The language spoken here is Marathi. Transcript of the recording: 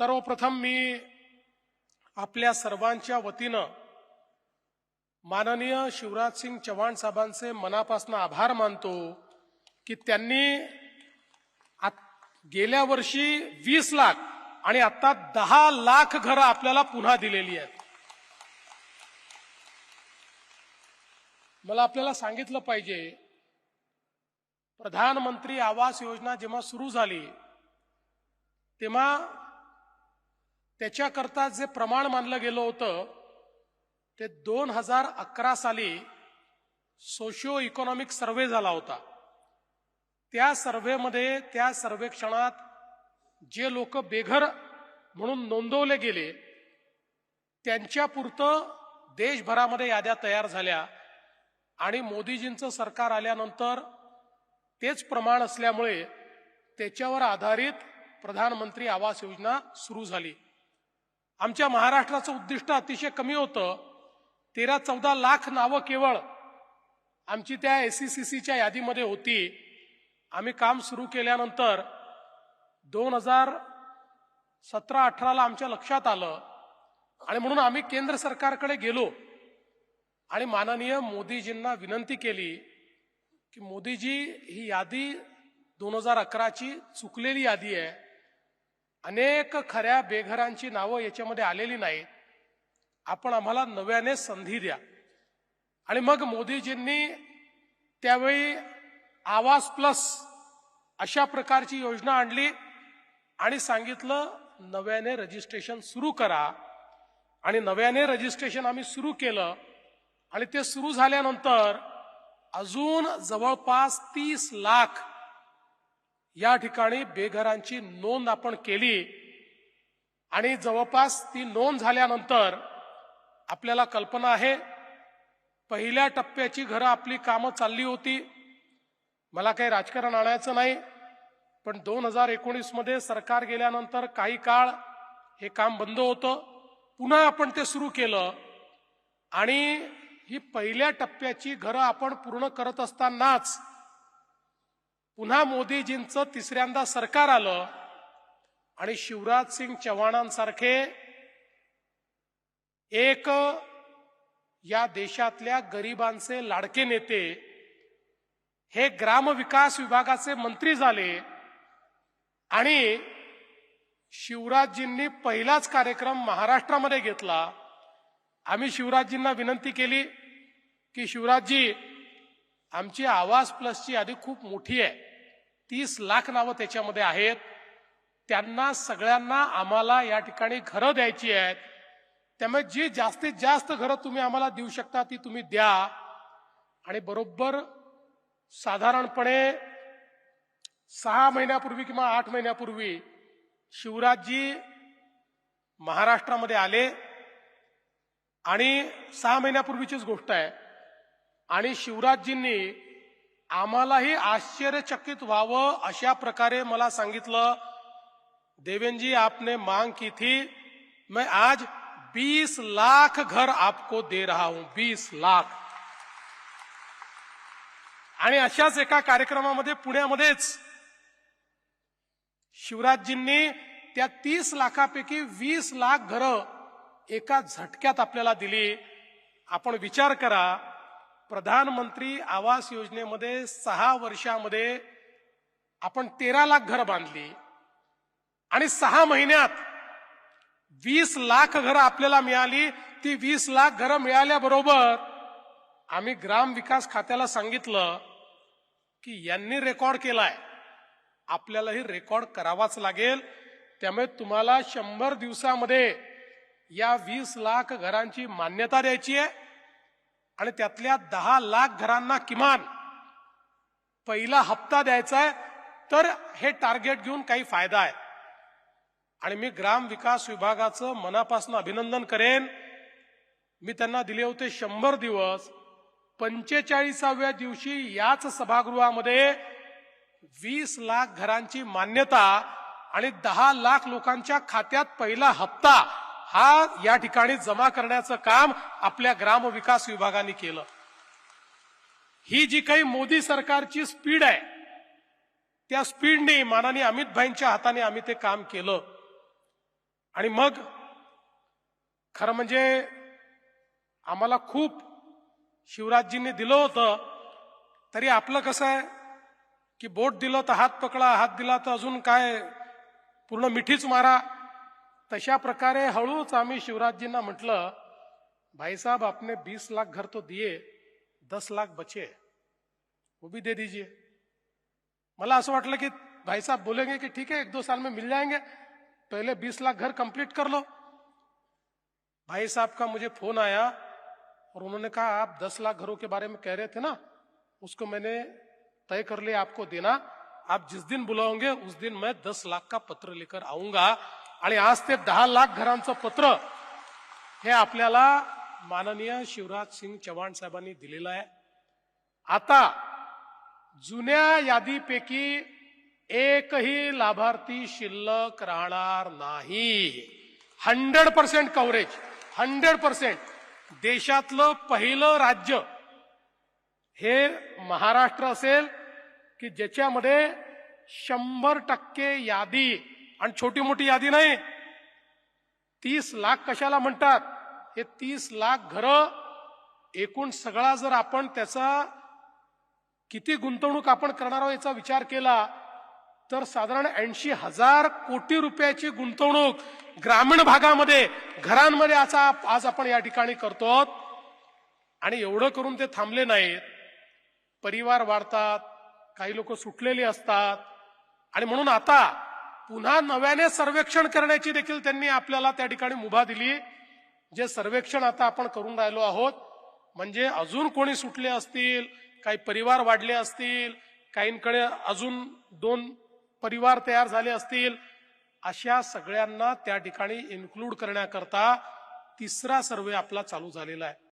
सर्वप्रथम मी आपल्या सर्वांच्या वतीनं माननीय शिवराजसिंग चव्हाण साहेबांचे मनापासून आभार मानतो की त्यांनी गेल्या वर्षी वीस लाख आणि आता दहा लाख घरं आपल्याला पुन्हा दिलेली आहेत. मला आपल्याला सांगितलं पाहिजे प्रधानमंत्री आवास योजना जेव्हा सुरू झाली तेव्हा त्याच्याकरता जे प्रमाण मानलं गेलं होतं ते दोन हजार अकरा साली सोशिओ इकॉनॉमिक सर्वे झाला होता. त्या सर्वेमध्ये त्या सर्वेक्षणात जे लोक बेघर म्हणून नोंदवले गेले त्यांच्यापुरतं देशभरामध्ये याद्या तयार झाल्या आणि मोदीजींचं सरकार आल्यानंतर तेच प्रमाण असल्यामुळे त्याच्यावर आधारित प्रधानमंत्री आवास योजना सुरू झाली. आमच्या महाराष्ट्राचं उद्दिष्ट अतिशय कमी होतं. तेरा चौदा लाख नावं केवळ आमची त्या ए सी सी सीच्या यादीमध्ये होती. आम्ही काम सुरू केल्यानंतर दोन हजार सतरा अठराला आमच्या लक्षात आलं आणि म्हणून आम्ही केंद्र सरकारकडे गेलो आणि माननीय मोदीजींना विनंती केली की मोदीजी ही यादी दोन हजार अकराची चुकलेली यादी आहे. अनेक खऱ्या बेघरांची नावं याच्यामध्ये आलेली नाहीत. आपण आम्हाला नव्याने संधी द्या. आणि मग मोदीजींनी त्यावेळी आवास प्लस अशा प्रकारची योजना आणली आणि सांगितलं नव्याने रजिस्ट्रेशन सुरू करा. आणि नव्याने रजिस्ट्रेशन आम्ही सुरू केलं. आणि ते सुरू झाल्यानंतर अजून जवळपास तीस लाख या ठिकाणी बेघरांची नोंद आपण केली. आणि जवळपास ती नोंद झाल्यानंतर आपल्याला कल्पना आहे पहिल्या टप्प्याची घरं आपली कामं चालली होती. मला काही राजकारण आणायचं नाही पण दोन हजार एकोणीसमध्ये सरकार गेल्यानंतर काही काळ हे काम बंद होतं. पुन्हा आपण ते सुरू केलं. आणि ही पहिल्या टप्प्याची घरं आपण पूर्ण करत असतानाच पुन्हा मोदीजींचं तिसऱ्यांदा सरकार आलं आणि शिवराज सिंग चव्हाणांसारखे एक या देशातल्या गरिबांचे लाडके नेते हे ग्रामविकास विभागाचे मंत्री झाले आणि शिवराजजींनी पहिलाच कार्यक्रम महाराष्ट्रामध्ये घेतला. आम्ही शिवराजजींना विनंती केली की शिवराजजी आमची आवाज प्लसची यादी खूप मोठी आहे. तीस लाख नावं त्याच्यामध्ये आहेत. त्यांना सगळ्यांना आम्हाला या ठिकाणी घरं द्यायची आहेत. त्यामुळे जी जास्तीत जास्त घरं तुम्ही आम्हाला देऊ शकता ती तुम्ही द्या. आणि बरोबर साधारणपणे सहा महिन्यापूर्वी किंवा आठ महिन्यापूर्वी शिवराजजी महाराष्ट्रामध्ये आले. आणि सहा महिन्यापूर्वीचीच गोष्ट आहे. आणि शिवराजजींनी आम्हालाही आश्चर्यचकित व्हावं अशा प्रकारे मला सांगितलं. देवेंद्र आपने मांग की थी. मैं आज 20 लाख घर आपको दे रहा हूं 20 लाख. आणि अशाच एका कार्यक्रमामध्ये पुण्यामध्येच शिवराजजींनी त्या तीस लाखापैकी वीस लाख घरं एका झटक्यात आपल्याला दिली. आपण विचार करा प्रधानमंत्री आवास योजनेमध्ये सहा वर्षामध्ये आपण तेरा लाख घरं बांधली. आणि सहा महिन्यात वीस लाख घरं आपल्याला मिळाली. ती वीस लाख घरं मिळाल्याबरोबर आम्ही ग्राम विकास खात्याला सांगितलं की यांनी रेकॉर्ड केलाय. आपल्यालाही रेकॉर्ड करावाच लागेल. त्यामुळे तुम्हाला शंभर दिवसामध्ये या वीस लाख घरांची मान्यता द्यायची आहे. आणि त्यातल्या दहा लाख घरांना किमान पहिला हप्ता द्यायचा आहे तर हे टार्गेट घेऊन काही फायदा आहे. आणि मी ग्राम विकास विभागाचं मनापासून अभिनंदन करेन. मी त्यांना दिले होते शंभर दिवस. पंचेचाळीसाव्या दिवशी याच सभागृहामध्ये वीस लाख घरांची मान्यता आणि दहा लाख लोकांच्या खात्यात पहिला हप्ता हा या ठिकाणी जमा करण्याचं काम आपल्या ग्रामविकास विभागाने केलं. ही जी काही मोदी सरकारची स्पीड आहे त्या स्पीडने मानाने अमित भाईंच्या हाताने आम्ही ते काम केलं. आणि मग खरं म्हणजे आम्हाला खूप शिवराजजींनी दिलं होतं तरी आपलं कसं आहे की बोट दिलं तर हात पकडा हात दिला तर अजून काय पूर्ण मिठीच मारा. तशा प्रकारे हळूच आम्ही शिवराजजींना म्हटलं, भाई साहब, आपने बीस लाख घर तो दिए, दस लाख बचे वो भी दे दीजिए। मला असं वाटलं की भाई साहब बोलेंगे कि ठीक है, एक दो साल में मिल जाएँगे, पहले बीस लाख घर कंप्लीट कर लो। भाई साहब का मुझे फ़ोन आया और उन्होंने कहा, आप दस लाख घरों के बारे में कह रहे थे ना, उसको मैंने तय कर लिया आपको देना। आप जिस दिन बुलाओगे, उस दिन मैं दस लाख का पत्र लेकर आऊँगा आणि आज ते दहा लाख घरांचं पत्र हे आपल्याला माननीय शिवराज सिंग चव्हाण साहेबांनी दिलेलं आहे. आता जुन्या यादीपैकी एकही लाभार्थी शिल्लक राहणार नाही. Hundred percent coverage hundred percent. देशातलं पहिलं राज्य हे महाराष्ट्र असेल की ज्याच्यामध्ये शंभर टक्के यादी आणि छोटी मोठी यादी नाही. तीस लाख कशाला म्हणतात? हे तीस लाख घरं एकूण सगळा जर आपण त्याचा किती गुंतवणूक आपण करणार आहोत याचा विचार केला तर साधारण ऐंशी हजार कोटी रुपयाची गुंतवणूक ग्रामीण भागामध्ये घरांमध्ये असा आज आपण या ठिकाणी करतो. आणि एवढं करून ते थांबले नाहीत. परिवार वाढतात काही लोक सुटलेली असतात. आणि म्हणून आता पुन्हा नव्याने सर्वेक्षण करण्याची देखील त्यांनी आपल्याला त्या ठिकाणी मुभा दिली. जे सर्वेक्षण आता आपण करून राहिलो आहोत म्हणजे अजून कोणी सुटले असतील काही परिवार वाढले असतील काहींकडे अजून दोन परिवार तयार झाले असतील अशा सगळ्यांना त्या ठिकाणी इन्क्लूड करण्याकरता तिसरा सर्वे आपला चालू झालेला आहे.